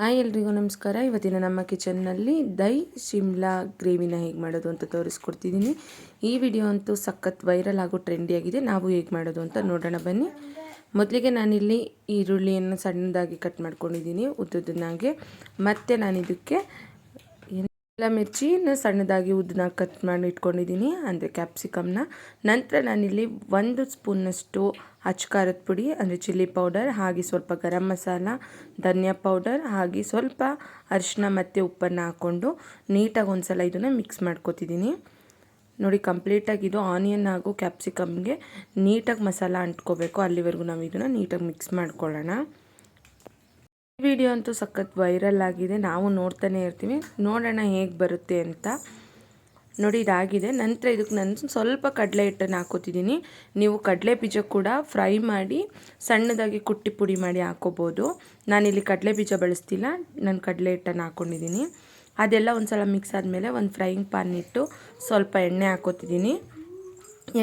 Hi ಎಲ್ರಿಗೂ ನಮಸ್ಕಾರ. ಇವತ್ತಿನ ನಮ್ಮ ಕಿಚನ್ನಲ್ಲಿ ದೈ, ಶಿಮ್ಲಾ, ಗ್ರೇವಿನ ಹೇಗೆ ಮಾಡೋದು ಅಂತ ತೋರಿಸ್ಕೊಡ್ತಿದ್ದೀನಿ. ಈ ವಿಡಿಯೋ ಅಂತೂ ಸಖತ್ ವೈರಲ್ ಆಗೋ ಟ್ರೆಂಡಿಯಾಗಿದೆ ನಾವು ಹೇಗೆ ಮಾಡೋದು ಅಂತ ನೋಡೋಣ ಬನ್ನಿ. ಮೊದಲಿಗೆ ನಾನಿಲ್ಲಿ ಈರುಳ್ಳಿಯನ್ನು ಸಣ್ಣದಾಗಿ ಕಟ್ ಮಾಡ್ಕೊಂಡಿದ್ದೀನಿ. ಉದ್ದುದನ್ನಾಗೆ ಮತ್ತು ನಾನು ಇದಕ್ಕೆ ಎಲ್ಲ ಮಿರ್ಚಿನ ಸಣ್ಣದಾಗಿ ಉದ್ದನ ಕಟ್ ಮಾಡಿ ಇಟ್ಕೊಂಡಿದ್ದೀನಿ, ಅಂದರೆ ಕ್ಯಾಪ್ಸಿಕಮ್ನ ನಂತರ ನಾನಿಲ್ಲಿ ಒಂದು ಸ್ಪೂನ್ನಷ್ಟು ಅಚ್ಕಾರದ ಪುಡಿ, ಅಂದರೆ ಚಿಲ್ಲಿ ಪೌಡರ್ ಹಾಗೆ ಸ್ವಲ್ಪ ಗರಂ ಮಸಾಲ, ಧನಿಯಾ ಪೌಡರ್ ಹಾಗೆ ಸ್ವಲ್ಪ ಅರಿಶಿನ ಮತ್ತು ಉಪ್ಪನ್ನು ಹಾಕ್ಕೊಂಡು ನೀಟಾಗಿ ಒಂದು ಸಲ ಇದನ್ನು ಮಿಕ್ಸ್ ಮಾಡ್ಕೊತಿದ್ದೀನಿ. ನೋಡಿ ಕಂಪ್ಲೀಟಾಗಿ ಇದು ಆನಿಯನ್ ಹಾಗೂ ಕ್ಯಾಪ್ಸಿಕಮ್ಗೆ ನೀಟಾಗಿ ಮಸಾಲ ಅಂಟ್ಕೋಬೇಕು. ಅಲ್ಲಿವರೆಗೂ ನಾವು ಇದನ್ನು ನೀಟಾಗಿ ಮಿಕ್ಸ್ ಮಾಡ್ಕೊಳ್ಳೋಣ. ಈ ವಿಡಿಯೋ ಅಂತೂ ಸಖತ್ ವೈರಲ್ ಆಗಿದೆ. ನಾವು ನೋಡ್ತಾನೆ ಇರ್ತೀವಿ. ನೋಡೋಣ ಹೇಗೆ ಬರುತ್ತೆ ಅಂತ. ನೋಡಿ, ಇದಾಗಿದೆ. ನಂತರ ಇದಕ್ಕೆ ನಾನು ಸ್ವಲ್ಪ ಕಡಲೆ ಹಿಟ್ಟನ್ನು ಹಾಕೋತಿದ್ದೀನಿ. ನೀವು ಕಡಲೆ ಬೀಜ ಕೂಡ ಫ್ರೈ ಮಾಡಿ, ಸಣ್ಣದಾಗಿ ಕುಟ್ಟಿ ಪುಡಿ ಮಾಡಿ ಹಾಕೋಬೋದು. ನಾನಿಲ್ಲಿ ಕಡಲೆ ಬೀಜ ಬಳಸ್ತಿಲ್ಲ. ನಾನು ಕಡಲೆ ಹಿಟ್ಟನ್ನು ಹಾಕ್ಕೊಂಡಿದ್ದೀನಿ ಅದೆಲ್ಲ ಒಂದು ಸಲ ಮಿಕ್ಸ್ ಆದಮೇಲೆ ಒಂದು ಫ್ರೈಯಿಂಗ್ ಪ್ಯಾನ್ ಇಟ್ಟು ಸ್ವಲ್ಪ ಎಣ್ಣೆ ಹಾಕೋತಿದ್ದೀನಿ.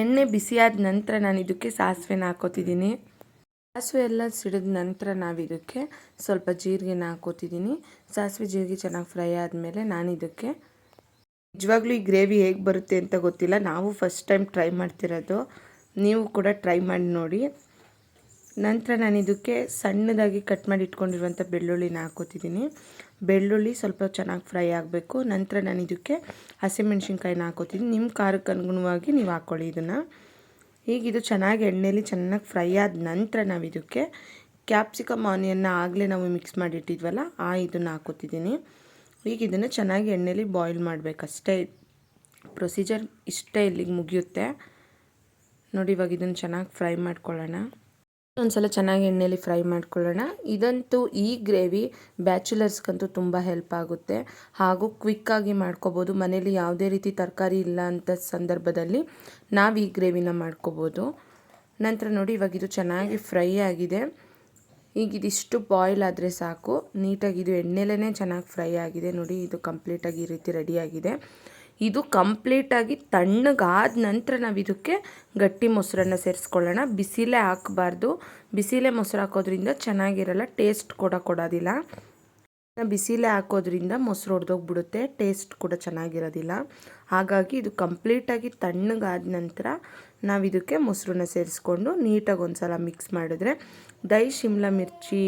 ಎಣ್ಣೆ ಬಿಸಿಯಾದ ನಂತರ ನಾನು ಇದಕ್ಕೆ ಸಾಸಿವೆನ ಹಾಕೋತಿದ್ದೀನಿ. ಸಾಸಿವೆ ಎಲ್ಲ ಸಿಡಿದ ನಂತರ ನಾವು ಇದಕ್ಕೆ ಸ್ವಲ್ಪ ಜೀರಿಗೆನ ಹಾಕೋತಿದ್ದೀನಿ ಸಾಸಿವೆ ಜೀರಿಗೆ ಚೆನ್ನಾಗಿ ಫ್ರೈ ಆದಮೇಲೆ ನಾನು ಇದಕ್ಕೆ ನಿಜವಾಗ್ಲೂ ಈ ಗ್ರೇವಿ ಹೇಗೆ ಬರುತ್ತೆ ಅಂತ ಗೊತ್ತಿಲ್ಲ. ನಾವು ಫಸ್ಟ್ ಟೈಮ್ ಟ್ರೈ ಮಾಡ್ತಿರೋದು. ನೀವು ಕೂಡ ಟ್ರೈ ಮಾಡಿ ನೋಡಿ. ನಂತರ ನಾನು ಇದಕ್ಕೆ ಸಣ್ಣದಾಗಿ ಕಟ್ ಮಾಡಿ ಇಟ್ಕೊಂಡಿರುವಂಥ ಬೆಳ್ಳುಳ್ಳಿನ ಹಾಕೋತಿದ್ದೀನಿ ಬೆಳ್ಳುಳ್ಳಿ ಸ್ವಲ್ಪ ಚೆನ್ನಾಗಿ ಫ್ರೈ ಆಗಬೇಕು. ನಂತರ ನಾನು ಇದಕ್ಕೆ ಹಸಿಮೆಣಸಿನ್ಕಾಯಿನ ಹಾಕೋತಿದ್ದೀನಿ ನಿಮ್ಮ ಖಾರಕ್ಕೆ ಅನುಗುಣವಾಗಿ ನೀವು ಹಾಕ್ಕೊಳ್ಳಿ ಇದನ್ನು. ಈಗ ಇದು ಚೆನ್ನಾಗಿ ಎಣ್ಣೆಲಿ ಚೆನ್ನಾಗಿ ಫ್ರೈ ಆದ ನಂತರ ನಾವು ಇದಕ್ಕೆ ಕ್ಯಾಪ್ಸಿಕಮ್ ಆನಿಯನ್ನ ಆಗಲೇ ನಾವು ಮಿಕ್ಸ್ ಮಾಡಿಟ್ಟಿದ್ವಲ್ಲ, ಆ ಇದನ್ನು ಹಾಕೋತಿದ್ದೀನಿ. ಈಗ ಇದನ್ನು ಚೆನ್ನಾಗಿ ಎಣ್ಣೆಲಿ ಬಾಯ್ಲ್ ಮಾಡಬೇಕಷ್ಟೇ. ಪ್ರೊಸೀಜರ್ ಇಷ್ಟೇ ಇಲ್ಲಿಗೆ ಮುಗಿಯುತ್ತೆ. ನೋಡಿ ಇವಾಗ ಇದನ್ನು ಚೆನ್ನಾಗಿ ಫ್ರೈ ಮಾಡ್ಕೊಳ್ಳೋಣ. ಒಂದ್ಸಲ ಚೆನ್ನಾಗಿ ಎಣ್ಣೆಯಲ್ಲಿ ಫ್ರೈ ಮಾಡ್ಕೊಳ್ಳೋಣ. ಇದಂತೂ ಈ ಗ್ರೇವಿ ಬ್ಯಾಚುಲರ್ಸ್ಗಂತೂ ತುಂಬ ಹೆಲ್ಪ್ ಆಗುತ್ತೆ. ಹಾಗೂ ಕ್ವಿಕ್ಕಾಗಿ ಮಾಡ್ಕೋಬೋದು. ಮನೇಲಿ ಯಾವುದೇ ರೀತಿ ತರಕಾರಿ ಇಲ್ಲ ಅಂತ ಸಂದರ್ಭದಲ್ಲಿ ನಾವು ಈ ಗ್ರೇವಿನ ಮಾಡ್ಕೋಬೋದು. ನಂತರ ನೋಡಿ, ಇವಾಗ ಇದು ಚೆನ್ನಾಗಿ ಫ್ರೈ ಆಗಿದೆ. ಈಗ ಇದಿಷ್ಟು ಬಾಯ್ಲ್ ಆದರೆ ಸಾಕು. ನೀಟಾಗಿ ಇದು ಎಣ್ಣೆಲೇ ಚೆನ್ನಾಗಿ ಫ್ರೈ ಆಗಿದೆ. ನೋಡಿ, ಇದು ಕಂಪ್ಲೀಟಾಗಿ ಈ ರೀತಿ ರೆಡಿಯಾಗಿದೆ ಇದು ಕಂಪ್ಲೀಟಾಗಿ ತಣ್ಣಗಾದ ನಂತರ ನಾವು ಇದಕ್ಕೆ ಗಟ್ಟಿ ಮೊಸರನ್ನು ಸೇರಿಸ್ಕೊಳ್ಳೋಣ. ಬಿಸಿಲೇ ಹಾಕಬಾರ್ದು. ಬಿಸಿಲೇ ಮೊಸರು ಹಾಕೋದ್ರಿಂದ ಚೆನ್ನಾಗಿರಲ್ಲ, ಟೇಸ್ಟ್ ಕೂಡ ಕೊಡೋದಿಲ್ಲ. ಬಿಸಿಲೇ ಹಾಕೋದ್ರಿಂದ ಮೊಸರು ಹೊಡೆದೋಗ್ಬಿಡುತ್ತೆ ಟೇಸ್ಟ್ ಕೂಡ ಚೆನ್ನಾಗಿರೋದಿಲ್ಲ. ಹಾಗಾಗಿ ಇದು ಕಂಪ್ಲೀಟಾಗಿ ತಣ್ಣಗಾದ ನಂತರ ನಾವು ಇದಕ್ಕೆ ಮೊಸರನ್ನ ಸೇರಿಸ್ಕೊಂಡು ನೀಟಾಗಿ ಒಂದು ಸಲ ಮಿಕ್ಸ್ ಮಾಡಿದ್ರೆ ದೈ, ಶಿಮ್ಲಾ ಮಿರ್ಚಿ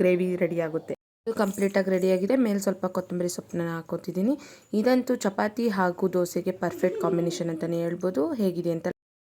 ಗ್ರೇವಿ ರೆಡಿ ಆಗುತ್ತೆ. ಇದು ಕಂಪ್ಲೀಟಾಗಿ ರೆಡಿಯಾಗಿದೆ. ಮೇಲೆ ಸ್ವಲ್ಪ ಕೊತ್ತಂಬರಿ ಸೊಪ್ಪನ್ನ ಹಾಕೋತಿದ್ದೀನಿ ಇದಂತೂ ಚಪಾತಿ ಹಾಗೂ ದೋಸೆಗೆ ಪರ್ಫೆಕ್ಟ್ ಕಾಂಬಿನೇಷನ್ ಅಂತಲೇ ಹೇಳ್ಬೋದು. ಹೇಗಿದೆ ಅಂತ